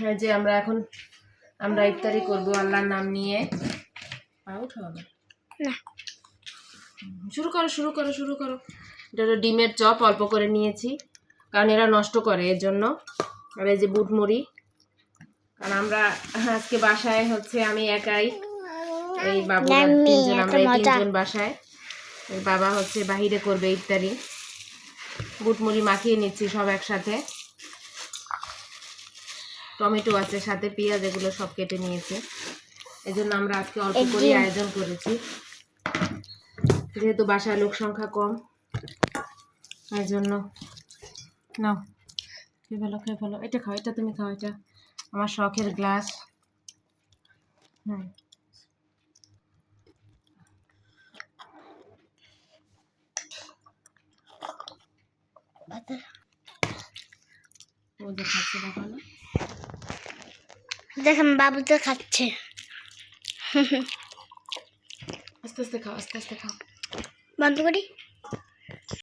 হ্যাঁ যে আমরা এখন আমরা ইফতারি করব আল্লাহর নাম নিয়ে। পা উঠাও না। শুরু করো শুরু করো শুরু করো। এটা ডিমের চপ অল্প করে নিয়েছি কারণ এরা নষ্ট করে এর জন্য। আর এই যে বুটমুড়ি কারণ আমরা আজকে বাসায় হচ্ছে আমি একাই এই বাবু তিনজন আমরা এই তিনজন বাসায়। বাবা হচ্ছে বাহিরে করবে ইফতারি। বুটমুড়ি মাখিয়ে নিচ্ছি সব একসাথে। টমেটো আছে সাথে পেঁয়াজ এগুলো সব কেটে নিয়েছে। এই জন্য আমরা আজকে অল্প করে আয়োজন করেছি। যেহেতু বাসায় লোক সংখ্যা কম এই জন্য নাও খেয়ে ফেলো খেয়ে ফেলো। এটা খাও এটা তুমি খাও এটা আমার শখের গ্লাস। হুম। ও যে খাচ্ছে দেখো না। দেখেন বাবু তো খাচ্ছে। আস্তে আস্তে খাও আস্তে আস্তে খাও। বন্ধ করি?